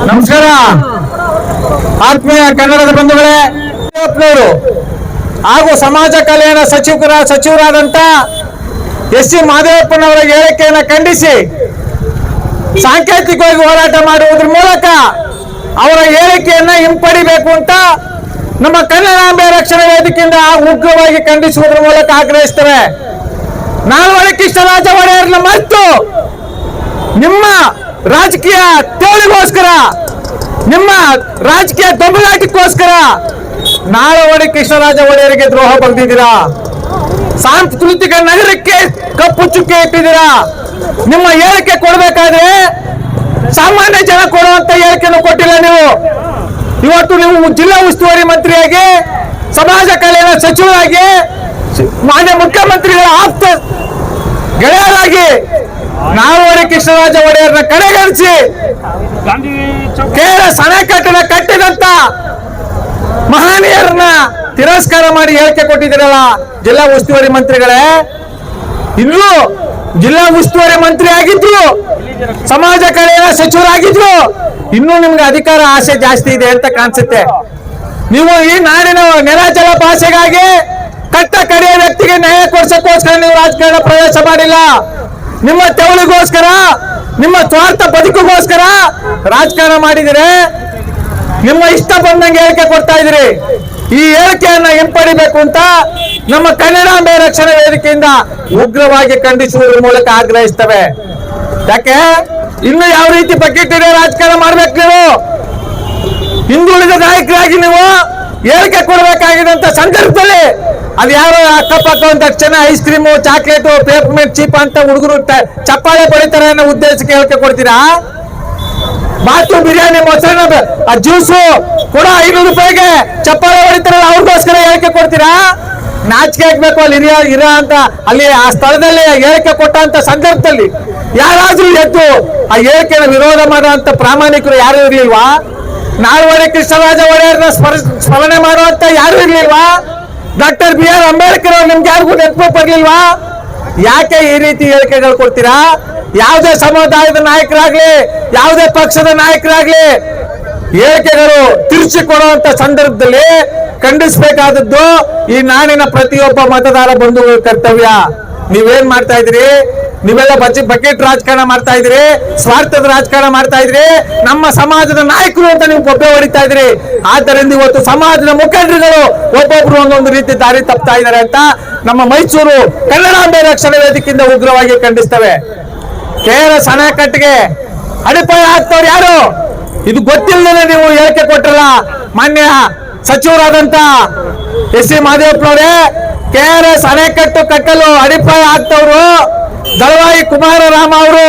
ನಮಸ್ಕಾರ. ಆತ್ಮೀಯ ಕನ್ನಡದ ಬಂಧುಗಳೇ ಹಾಗೂ ಸಮಾಜ ಕಲ್ಯಾಣ ಸಚಿವರ ಸಚಿವರಾದಂತ ಎಸ್ ಸಿ ಮಾದೇವಪ್ಪನವರ ಹೇಳಿಕೆಯನ್ನು ಖಂಡಿಸಿ ಸಾಂಕೇತಿಕವಾಗಿ ಹೋರಾಟ ಮಾಡುವುದ್ರ ಮೂಲಕ ಅವರ ಹೇಳಿಕೆಯನ್ನ ಹಿಂಪಡಿಬೇಕು ಅಂತ ನಮ್ಮ ಕನ್ನಡಾಂಬೆ ರಕ್ಷಣಾ ವೇದಿಕೆಯಿಂದ ಉಗ್ರವಾಗಿ ಖಂಡಿಸುವುದ್ರ ಮೂಲಕ ಆಗ್ರಹಿಸ್ತೇವೆ. ನಾಲ್ವಡಿ ಕೃಷ್ಣರಾಜ ಒಡೆಯರ್ನ ಮರೆತು ನಿಮ್ಮ ರಾಜಕೀಯ ತೇಳಿಗೋಸ್ಕರ, ನಿಮ್ಮ ರಾಜಕೀಯ ದೊಂಬಲಾಟಕ್ಕೋಸ್ಕರ ನಾಳವಡಿ ಕೃಷ್ಣರಾಜ ಒಡೆಯರಿಗೆ ದ್ರೋಹ ಬಗ್ದಿದ್ದೀರಾ? ಸಾಂಸ್ಕೃತಿಕ ನಗರಕ್ಕೆ ಕಪ್ಪು ಚುಕ್ಕೆ ಇಟ್ಟಿದ್ದೀರಾ? ನಿಮ್ಮ ಹೇಳಿಕೆ ಕೊಡಬೇಕಾದ್ರೆ ಸಾಮಾನ್ಯ ಜನ ಕೊಡುವಂತ ಹೇಳಿಕೆಯನ್ನು ಕೊಟ್ಟಿಲ್ಲ ನೀವು. ಇವತ್ತು ನೀವು ಜಿಲ್ಲಾ ಉಸ್ತುವಾರಿ ಮಂತ್ರಿಯಾಗಿ, ಸಮಾಜ ಕಲ್ಯಾಣ ಸಚಿವರಾಗಿ, ಮಾನ್ಯ ಮುಖ್ಯಮಂತ್ರಿಗಳ ಆಪ್ತ ಗೆಳೆಯರಾಗಿ ನಾಲ್ವಡಿ ಕೃಷ್ಣರಾಜ ಒಡೆಯರ್ನ ಕಡೆಗಣಿಸಿ. ಸಣ ಕಟ್ಟಡ ಕಟ್ಟಿದಂತ ಮಹನೀಯರನ್ನ ತಿರಸ್ಕಾರ ಮಾಡಿ ಹೇಳಿಕೆ ಕೊಟ್ಟಿದ್ದೀರಲ್ಲ, ಜಿಲ್ಲಾ ಉಸ್ತುವಾರಿ ಮಂತ್ರಿಗಳೇ. ಇನ್ನು ಜಿಲ್ಲಾ ಉಸ್ತುವಾರಿ ಮಂತ್ರಿ ಆಗಿದ್ರು, ಸಮಾಜ ಕಲ್ಯಾಣ ಸಚಿವರಾಗಿದ್ರು ಇನ್ನೂ ನಿಮ್ಗೆ ಅಧಿಕಾರ ಆಸೆ ಜಾಸ್ತಿ ಇದೆ ಅಂತ ಕಾಣಿಸುತ್ತೆ. ನೀವು ಈ ನಾಡಿನ ನೆಲಜಲ ಭಾಷೆಗಾಗಿ ಕಟ್ಟ ಕಡೆಯ ವ್ಯಕ್ತಿಗೆ ನ್ಯಾಯ ಕೊಡಿಸೋಕ್ಕೋಸ್ಕರ ನೀವು ರಾಜಕಾರಣ ಪ್ರವೇಶ ಮಾಡಿಲ್ಲ. ನಿಮ್ಮ ತೆವಳಿಗೋಸ್ಕರ, ನಿಮ್ಮ ಸ್ವಾರ್ಥ ಬದುಕಿಗೋಸ್ಕರ ರಾಜಕಾರಣ ಮಾಡಿದರೆ ನಿಮ್ಮ ಇಷ್ಟ ಬಂದಂಗೆ ಹೇಳಿಕೆ ಕೊಡ್ತಾ ಇದ್ದೀರಿ. ಈ ಹೇಳಿಕೆಯನ್ನ ಹಿಂಪಡಿಬೇಕು ಅಂತ ನಮ್ಮ ಕನ್ನಡಾಂಬೆ ರಕ್ಷಣಾ ವೇದಿಕೆಯಿಂದ ಉಗ್ರವಾಗಿ ಖಂಡಿಸುವುದರ ಮೂಲಕ ಆಗ್ರಹಿಸ್ತವೆ. ಯಾಕೆ? ಇನ್ನು ಯಾವ ರೀತಿ ಬಕೆಟ್ ರಾಜಕಾರಣ ಮಾಡ್ಬೇಕು ನೀವು? ಹಿಂದುಳಿದ ನಾಯಕರಾಗಿ ನೀವು ಹೇಳಿಕೆ ಕೊಡಬೇಕಾಗಿದ್ದಂತ ಸಂದರ್ಭದಲ್ಲಿ ಅದು ಯಾರು ಅಕ್ಕಪಕ್ಕ ಒಂದು ತಕ್ಷಣ ice cream chocolate peppermint cheap ಅಂತ ಹುಡುಗರು ಚಪ್ಪಾಳೆ ಪಡಿತಾರೆ ಅನ್ನೋ ಉದ್ದೇಶಕ್ಕೆ ಹೇಳಿಕೆ ಕೊಡ್ತೀರಾ? ಬಾತು ಬಿರಿಯಾನಿ ಮೊಸರನ್ನ ಜ್ಯೂಸು ಕೂಡ ಐನೂರು ರೂಪಾಯಿಗೆ ಚಪ್ಪಾಳೆ ಹೊಡಿತಾರಲ್ಲ ಅವ್ರಿಗೋಸ್ಕರ ಹೇಳಿಕೆ ಕೊಡ್ತೀರಾ? ನಾಚಿಕೆ ಹಾಕ್ಬೇಕು ಅಲ್ಲಿ ಹಿರಿಯ ಇರ ಅಂತ, ಅಲ್ಲಿ ಆ ಸ್ಥಳದಲ್ಲಿ ಹೇಳಿಕೆ ಕೊಟ್ಟಂತ ಸಂದರ್ಭದಲ್ಲಿ ಯಾರಾದ್ರೂ ಎದ್ದು ಆ ಹೇಳಿಕೆಯನ್ನು ವಿರೋಧ ಮಾಡುವಂತ ಪ್ರಾಮಾಣಿಕರು ಯಾರು ಇರ್ಲಿಲ್ವಾ? ನಾಲ್ವಡೆ ಕೃಷ್ಣರಾಜ ಒಡೆಯರ್ನ ಸ್ಮರ ಸ್ಮರಣೆ ಮಾಡುವಂತ ಯಾರು ಇರ್ಲಿಲ್ವಾ? ಡಾಕ್ಟರ್ ಬಿ ಆರ್ ಅಂಬೇಡ್ಕರ್ ಅವ್ರು ನಿಮ್ಗೆ ಯಾರಿಗೂ ನೆನಪು ಬರ್ಲಿಲ್ವಾ? ಯಾಕೆ ಈ ರೀತಿ ಹೇಳಿಕೆಗಳು ಕೊಡ್ತೀರಾ? ಯಾವುದೇ ಸಮುದಾಯದ ನಾಯಕರಾಗ್ಲಿ, ಯಾವುದೇ ಪಕ್ಷದ ನಾಯಕರಾಗ್ಲಿ ಹೇಳಿಕೆಗಳು ತಿರುಚಿ ಕೊಡುವಂತ ಸಂದರ್ಭದಲ್ಲಿ ಖಂಡಿಸಬೇಕಾದದ್ದು ಈ ನಾಡಿನ ಪ್ರತಿಯೊಬ್ಬ ಮತದಾರ ಬಂಧುಗಳ ಕರ್ತವ್ಯ. ನೀವೇನ್ ಮಾಡ್ತಾ ಇದ್ರಿ ನೀವೆಲ್ಲ ಬಜೆಟ್ ಬಕೆಟ್ ರಾಜಕಾರಣ ಮಾಡ್ತಾ ಇದ್ರಿ ಸ್ವಾರ್ಥದ ರಾಜಕಾರಣ ಮಾಡ್ತಾ ಇದ್ರಿ ನಮ್ಮ ಸಮಾಜದ ನಾಯಕರು ಅಂತ ನೀವು ಗೊಬ್ಬೆ ಹೊಡಿತಾ ಇದ್ರಿ ಆದ್ದರಿಂದ ಇವತ್ತು ಸಮಾಜದ ಮುಖಂಡರುಗಳು ಒಬ್ಬೊಬ್ರು ಒಂದೊಂದು ರೀತಿ ದಾರಿ ತಪ್ತಾ ಇದ್ದಾರೆ ಅಂತ ನಮ್ಮ ಮೈಸೂರು ಕನ್ನಡಾಂಬೆ ರಕ್ಷಣಾ ವೇದಿಕೆಯಿಂದ ಉಗ್ರವಾಗಿ ಖಂಡಿಸ್ತವೆ. ಕೆಆರ್ಎಸ್ ಸಣಕಟ್ಟಿಗೆ ಅಡಿಪಾಯ ಆಗ್ತವ್ರು ಯಾರು? ಇದು ಗೊತ್ತಿಲ್ಲದೆ ನೀವು ಹೇಳಿಕೆ ಕೊಟ್ರಲ್ಲ, ಮಾನ್ಯ ಸಚಿವರಾದಂತ ಎಸ್ ಸಿ ಮಾದೇವಪ್ಪನವರೇ ಕೆ ಆರ್ ಎಸ್ ಅಣೆಕಟ್ಟು ಕಟ್ಟಲು ಅಡಿಪಾಯ ಹಾಕ್ತವ್ರು. ದಳವಾಯಿ ಕುಮಾರರಾಮ ಅವರು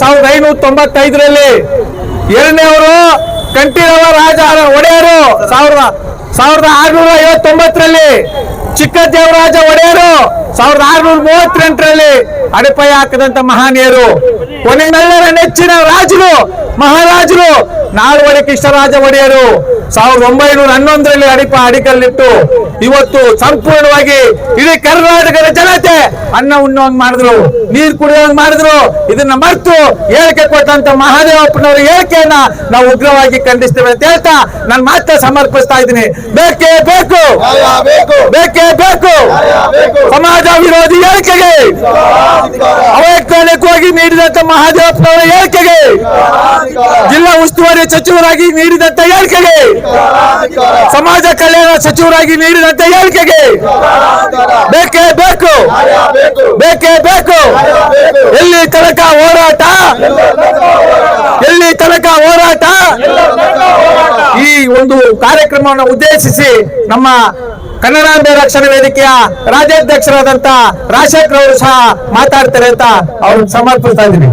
ಸಾವಿರದ ಐನೂರ ತೊಂಬತ್ತೈದರಲ್ಲಿ ಎರಡನೇವರು ಕಂಠೀರವ ರಾಜ ಒಡೆಯರು ಸಾವಿರದ ಸಾವಿರದ ಆರುನೂರ ಐವತ್ತೊಂಬತ್ತರಲ್ಲಿ ಚಿಕ್ಕದೇವರಾಜ ಒಡೆಯರು ಸಾವಿರದ ಆರುನೂರ ಮೂವತ್ತೆಂಟರಲ್ಲಿ ಅಡಿಪಾಯ ಹಾಕದಂತ ಮಹಾನೀಯರು. ಕೊನೆಗಳೆಲ್ಲರ ನೆಚ್ಚಿನ ರಾಜರು, ಮಹಾರಾಜರು, ನಾಲ್ವಡಿ ಕೃಷ್ಣರಾಜ ಒಡೆಯರು. ಸಾವಿರದ ಒಂಬೈನೂರ ಹನ್ನೊಂದರಲ್ಲಿ ಅಡಿಪ ಅಡಿಕಲ್ಲಿಟ್ಟು ಇವತ್ತು ಸಂಪೂರ್ಣವಾಗಿ ಇಡೀ ಕರ್ನಾಟಕದ ಜನತೆ ಅನ್ನ ಉಣ್ಣುವಂಗ್ ಮಾಡಿದ್ರು, ನೀರು ಕುಡಿಯೋಂಗ್ ಮಾಡಿದ್ರು. ಇದನ್ನ ಮರೆತು ಹೇಳಿಕೆ ಕೊಟ್ಟಂತ ಮಹಾದೇವಪ್ಪನವರ ಹೇಳಿಕೆಯನ್ನ ನಾವು ಉಗ್ರವಾಗಿ ಖಂಡಿಸ್ತೇವೆ ಅಂತ ಹೇಳ್ತಾ ನಾನು ಮಾತ್ರ ಸಮರ್ಪಿಸ್ತಾ ಇದ್ದೀನಿ. ಬೇಕೇ ಬೇಕು. ಬೇಕು ಬೇಕು. ಸಮಾಜ ವಿರೋಧಿ ಹೇಳಿಕೆಗೆ ಅವೈಜ್ಞಾನಿಕವಾಗಿ ನೀಡಿದಂತ ಮಹಾದೇವಪ್ಪನವರ ಹೇಳಿಕೆಗೆ ಜಿಲ್ಲಾ ಉಸ್ತುವಾರಿ ಸಚಿವರಾಗಿ ನೀಡಿದಂತ ಹೇಳಿಕೆಗೆ, ಸಮಾಜ ಕಲ್ಯಾಣ ಸಚಿವರಾಗಿ ನೀಡಿದಂತ ಹೇಳಿಕೆಗೆ, ಬೇಕೇ ಬೇಕು ಬೇಕೇ ಬೇಕು, ಎಲ್ಲಿ ತನಕ ಹೋರಾಟ, ಎಲ್ಲಿ ತನಕ ಹೋರಾಟ, ಈ ಒಂದು ಕಾರ್ಯಕ್ರಮವನ್ನು ಉದ್ದೇಶಿಸಿ ನಮ್ಮ ಕನ್ನಡಾಂಬೆ ರಕ್ಷಣಾ ವೇದಿಕೆಯ ರಾಜ್ಯಾಧ್ಯಕ್ಷರಾದಂತ ರಾಜಶೇಖರ್ ಅವರು ಸಹ ಮಾತಾಡ್ತಾರೆ ಅಂತ ಅವ್ರನ್ನ ಸಮರ್ಪಿಸ್ತಾ ಇದ್ದೀನಿ